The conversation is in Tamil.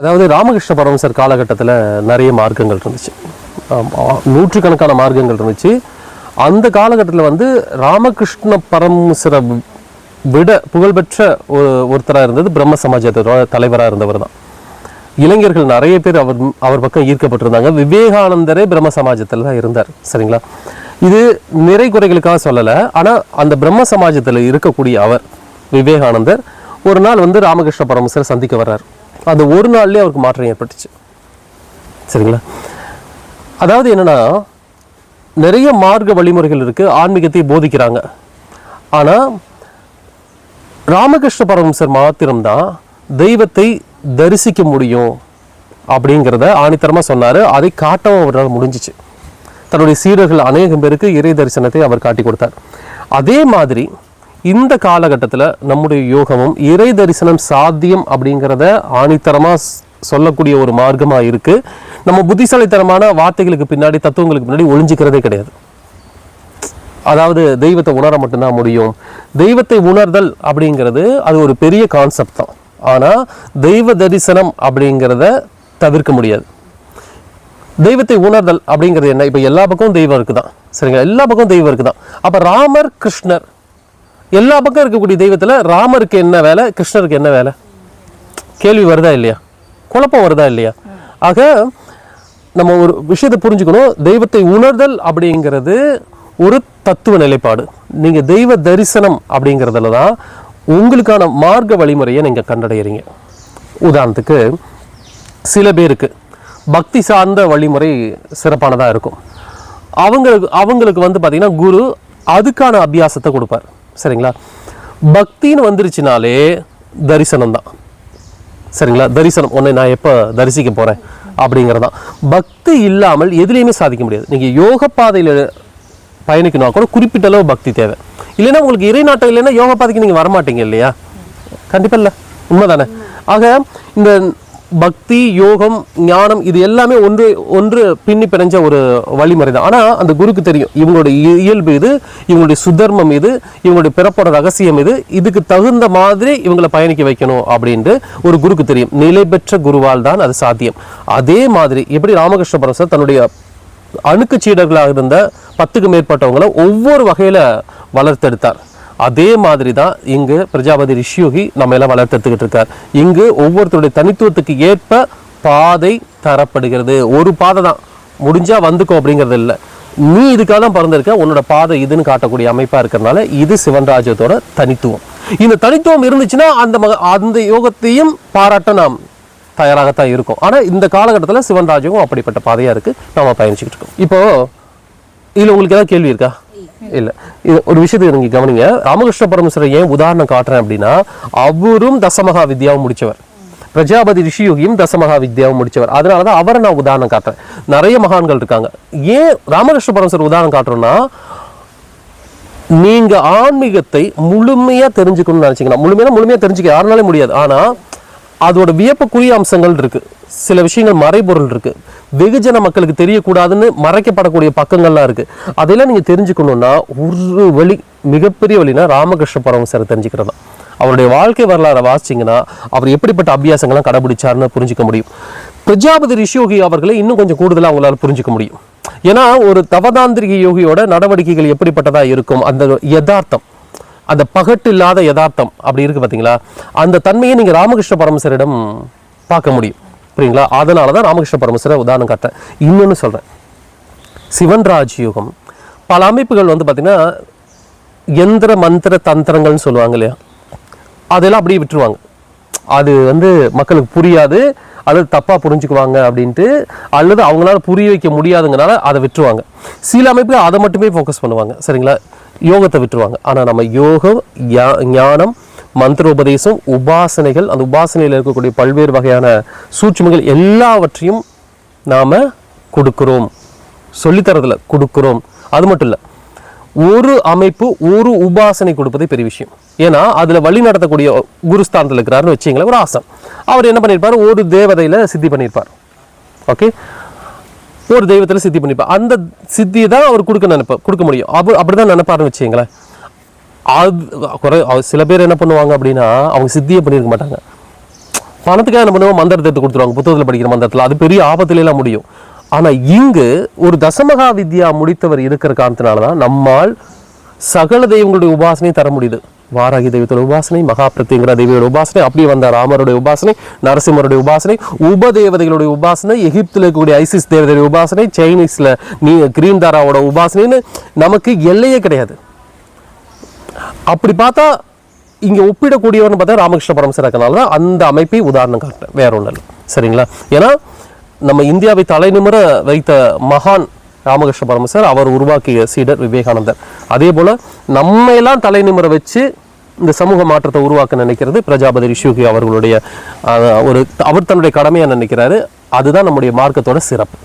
அதாவது ராமகிருஷ்ண பரமசர் காலகட்டத்தில் நிறைய மார்க்கங்கள் இருந்துச்சு. நூற்றுக்கணக்கான மார்க்கங்கள் இருந்துச்சு. அந்த காலகட்டத்தில் வந்து ராமகிருஷ்ண பரமசரை விட புகழ்பெற்ற ஒரு ஒருத்தராக இருந்தது பிரம்ம சமாஜத்தோட தலைவராக இருந்தவர் தான். இளைஞர்கள் நிறைய பேர் அவர் அவர் பக்கம் ஈர்க்கப்பட்டிருந்தாங்க. விவேகானந்தரே பிரம்ம சமாஜத்தில் தான் இருந்தார் சரிங்களா? இது நிறை குறைகளுக்காக சொல்லலை. ஆனால் அந்த பிரம்ம சமாஜத்தில் இருக்கக்கூடிய அவர் விவேகானந்தர் ஒரு நாள் வந்து ராமகிருஷ்ண பரமசரை சந்திக்க வர்றார். அந்த ஒரு நாள்லேயே அவருக்கு மாற்றம் ஏற்பட்டுச்சு. சரிங்களா? அதாவது என்னென்னா நிறைய மார்க்க வழிமுறைகள் இருக்குது ஆன்மீகத்தை போதிக்கிறாங்க. ஆனால் ராமகிருஷ்ண பரமசர் மாத்திரம்தான் தெய்வத்தை தரிசிக்க முடியும் அப்படிங்கிறத ஆணித்தரமாக சொன்னார். அதை காட்டவும் அவரால் முடிஞ்சிச்சு. தன்னுடைய சீடர்கள் அநேகம் பேருக்கு இறை தரிசனத்தை அவர் காட்டி கொடுத்தார். அதே மாதிரி இந்த காலகட்டத்தில் நம்முடைய யோகமும் இறை தரிசனம் சாத்தியம் அப்படிங்கிறத ஆணித்தரமாக சொல்லக்கூடிய ஒரு மார்க்கமாக இருக்குது நம்ம புத்திசாலித்தனமான வார்த்தைகளுக்கு பின்னாடி தத்துவங்களுக்கு பின்னாடி ஒழிஞ்சிக்கிறதே கிடையாது. அதாவது தெய்வத்தை உணர மட்டும்தான் முடியும். தெய்வத்தை உணர்தல் அப்படிங்கிறது அது ஒரு பெரிய கான்செப்ட் தான். ஆனால் தெய்வ தரிசனம் அப்படிங்கிறத தவிர்க்க முடியாது. தெய்வத்தை உணர்தல் அப்படிங்கிறது என்ன? இப்போ எல்லா பக்கமும் தெய்வம் இருக்குதான். சரிங்களா? எல்லா பக்கமும் தெய்வம் இருக்குதான். அப்போ ராமர் கிருஷ்ணர் எல்லா பக்கம் இருக்கக்கூடிய தெய்வத்தில் ராமருக்கு என்ன வேலை கிருஷ்ணருக்கு என்ன வேலை? கேள்வி வருதா இல்லையா? குழப்பம் வருதா இல்லையா? ஆக நம்ம ஒரு விஷயத்தை புரிஞ்சுக்கணும். தெய்வத்தை உணர்தல் அப்படிங்கிறது ஒரு தத்துவ நிலைப்பாடு. நீங்கள் தெய்வ தரிசனம் அப்படிங்கிறதுல தான் உங்களுக்கான மார்க்க வழிமுறையை நீங்கள் கண்டடைகிறீங்க உதாரணத்துக்கு சில பேருக்கு பக்தி சார்ந்த வழிமுறை சிறப்பானதாக இருக்கும். அவங்களுக்கு அவங்களுக்கு வந்து பார்த்தீங்கன்னா குரு அதுக்கான அபியாசத்தை கொடுப்பார். சரிங்களா? பக்தின்னு வந்துருச்சுனாலே தரிசனம் தான் சரிங்களா? தரிசனம். உன்னை நான் எப்போ தரிசிக்க போகிறேன் அப்படிங்கிறதான். பக்தி இல்லாமல் எதுலேயுமே சாதிக்க முடியாது. நீங்கள் யோக பாதையில் பயணிக்கணும் கூட குறிப்பிட்ட அளவு பக்தி தேவை. இல்லைன்னா உங்களுக்கு இறை நாட்டம் இல்லைன்னா யோக பாதைக்கு நீங்கள் வரமாட்டீங்க இல்லையா? கண்டிப்பாக இல்லை. உண்மைதானே? ஆக இந்த பக்தி யோகம் ஞானம் இது எல்லாமே ஒன்று ஒன்று பின்னி பிணைஞ்ச ஒரு வழிமுறை தான் ஆனால் அந்த குருக்கு தெரியும். இவங்களுடைய இயல்பு இது இவங்களுடைய சுதர்மம் இது இவங்களுடைய பிறப்போட ரகசியம் இது இதுக்கு தகுந்த மாதிரி இவங்களை பயணிக்க வைக்கணும் அப்படின்ட்டு ஒரு குருக்கு தெரியும். நிலை பெற்ற குருவால் தான் அது சாத்தியம். அதே மாதிரி எப்படி ராமகிருஷ்ண பரமசர் தன்னுடைய அணுக்கு சீடர்களாக இருந்த பத்துக்கு மேற்பட்டவங்களை ஒவ்வொரு வகையில் வளர்த்தெடுத்தார். அதே மாதிரி தான் இங்கு பிரஜாபதி ரிஷியோகி நம்ம எல்லாம் வளர்த்தெடுத்துக்கிட்டு இருக்கார். இங்கு ஒவ்வொருத்தருடைய தனித்துவத்துக்கு ஏற்ப பாதை தரப்படுகிறது. ஒரு பாதை தான். முடிஞ்சால் வந்துக்கோ அப்படிங்கிறது இல்லை. நீ இதுக்காக தான் பிறந்திருக்க உன்னோட பாதை இதுன்னு காட்டக்கூடிய அமைப்பாக இருக்கிறதுனால இது சிவன்ராஜ்யத்தோட தனித்துவம். இந்த தனித்துவம் இருந்துச்சுன்னா அந்த மக அந்த யோகத்தையும் பாராட்ட நாம் தயாராகத்தான் இருக்கும். ஆனால் இந்த காலகட்டத்தில் சிவன்ராஜகம் அப்படிப்பட்ட பாதையாக இருக்குது நம்ம பயணிச்சுக்கிட்டு இருக்கோம். இப்போது இதில் உங்களுக்கு ஏதாவது கேள்வி இருக்கா? இல்ல. இது ஒரு விஷயத்தை நீங்க கவனிங்க. ராமகிருஷ்ண பரமேஸ்வரர் ஏன் உதாரணம் காட்டுறேன் அப்படின்னா அவரும் தசமகா வித்யாவும் முடிச்சவர். பிரஜாபதி ரிஷியோகியும் தசமகா வித்யாவும் முடிச்சவர். அதனாலதான் அவரை நான் உதாரணம் காட்டுறேன். நிறைய மகான்கள் இருக்காங்க. ஏன் ராமகிருஷ்ண பரமேஸ்வரர் உதாரணம் காட்டுறோம்னா நீங்க ஆன்மீகத்தை முழுமையா தெரிஞ்சுக்கணும்னு நினச்சிங்கன்னா முழுமையாக முழுமையா தெரிஞ்சுக்க யாருனாலே முடியாது. ஆனா அதோட வியப்புக்குரிய அம்சங்கள் இருக்கு. சில விஷயங்கள் மறைபொருள் இருக்கு. வெகுஜன மக்களுக்கு தெரியக்கூடாதுன்னு மறைக்கப்படக்கூடிய பக்கங்கள்லாம் இருக்கு. அதெல்லாம் நீங்க தெரிஞ்சுக்கணும்னா ஒரு வழி மிகப்பெரிய வழினா ராமகிருஷ்ண பரமசரை தெரிஞ்சுக்கிறது தான். அவருடைய வாழ்க்கை வரலாறை வாசிச்சிங்கன்னா அவர் எப்படிப்பட்ட அபியாசங்கள்லாம் கடைபிடிச்சார்னு புரிஞ்சுக்க முடியும். பிரஜாபதி ரிஷியோகி அவர்களை இன்னும் கொஞ்சம் கூடுதலாக அவங்களால புரிஞ்சுக்க முடியும். ஏன்னா ஒரு தவதாந்திரிக யோகியோட நடவடிக்கைகள் எப்படிப்பட்டதா இருக்கும்? அந்த யதார்த்தம். அந்த பகட்டு இல்லாத யதார்த்தம் அப்படி இருக்கு பார்த்தீங்களா அந்த தன்மையை நீங்கள் ராமகிருஷ்ண பரமசரிடம் பார்க்க முடியும். புரியுங்களா? அதனால தான் ராமகிருஷ்ண பரமசரை உதாரணம் காட்டுறேன் இன்னொன்று சொல்கிறேன் சிவன் ராஜயோகம். பல அமைப்புகள் வந்து பார்த்தீங்கன்னா எந்திர மந்திர தந்திரங்கள்னு சொல்லுவாங்க இல்லையா? அதெல்லாம் அப்படியே விட்டுருவாங்க. அது வந்து மக்களுக்கு புரியாது. அல்லது தப்பாக புரிஞ்சுக்குவாங்க அப்படின்ட்டு அல்லது அவங்களால புரிய வைக்க முடியாதுங்கனால அதை விட்டுருவாங்க. சில அமைப்புகள் அதை மட்டுமே ஃபோக்கஸ் பண்ணுவாங்க. சரிங்களா? யோகத்தை விட்டுருவாங்க. ஆனால் நம்ம யோகம் யா- ஞானம் மந்திரோபதேசம் உபாசனைகள் அந்த உபாசனையில் இருக்கக்கூடிய பல்வேறு வகையான சூட்சுமங்கள் எல்லாவற்றையும் நாம் கொடுக்குறோம். சொல்லித்தரதில் கொடுக்குறோம். அது மட்டும் இல்லை ஒரு அமைப்பு ஒரு உபாசனை கொடுப்பதே பெரிய விஷயம். ஏன்னா அதில் வழி நடத்தக்கூடிய குருஸ்தானத்தில் இருக்கிறாருன்னு வச்சிங்களேன் ஒரு ஆசம் அவர் என்ன பண்ணியிருப்பார் ஒரு தேவதையில் சித்தி பண்ணியிருப்பார் ஓகே? ஒரு தெய்வத்தில் சித்தி பண்ணிப்பேன் அந்த சித்தியை தான் அவர் கொடுக்க நினைப்ப கொடுக்க முடியும். அவர் அப்படிதான் நினைப்பாருன்னு வச்சுங்களேன் அது குறை சில பேர் என்ன பண்ணுவாங்க அப்படின்னா அவங்க சித்தியே பண்ணியிருக்க மாட்டாங்க. பணத்துக்காக என்ன பண்ணுவோம் மந்திரத்தை எடுத்து கொடுத்துருவாங்க. புத்தகத்தில் படிக்கிற மந்திரத்தில். அது பெரிய ஆபத்துல முடியும். ஆனால் இங்கு ஒரு தசமகா வித்யா முடித்தவர் இருக்கிற காரணத்தினால தான் நம்மால் சகல தெய்வங்களுடைய உபாசனையும் தர முடியுது. வாராகி தெய்வத்தோட உபாசனை மகா பிரத்யங்கிற உபாசனை அப்படியே வந்த ராமருடைய உபாசனை நரசிம்மருடைய உபாசனை உபதேவதைகளுடைய உபாசனை எகிப்தில் இருக்கக்கூடிய ஐசிஸ் தேவதையுடைய உபாசனை சைனீஸில் நீ கிரீன் தாராவோட உபாசனைன்னு நமக்கு எல்லையே கிடையாது. அப்படி பார்த்தா இங்கே ஒப்பிடக்கூடியவர்னு பார்த்தா ராமகிருஷ்ண பரமசர் இருக்கனால தான் அந்த அமைப்பை உதாரணம் காட்டுறேன் வேற ஒன்றும் இல்லை. சரிங்களா? ஏன்னா நம்ம இந்தியாவை தலைநிமிர வைத்த மகான் ராமகிருஷ்ண பரமசர் அவர் உருவாக்கிய சீடர் விவேகானந்தர். அதே போல் நம்மையெல்லாம் தலைநிமிர வச்சு இந்த சமூக மாற்றத்தை உருவாக்க நினைக்கிறது பிரஜாபதி ரிஷுகி அவர்களுடைய ஒரு அவர் தன்னுடைய கடமையாக நினைக்கிறாரு. அதுதான் நம்முடைய மார்க்கத்தோட சிறப்பு.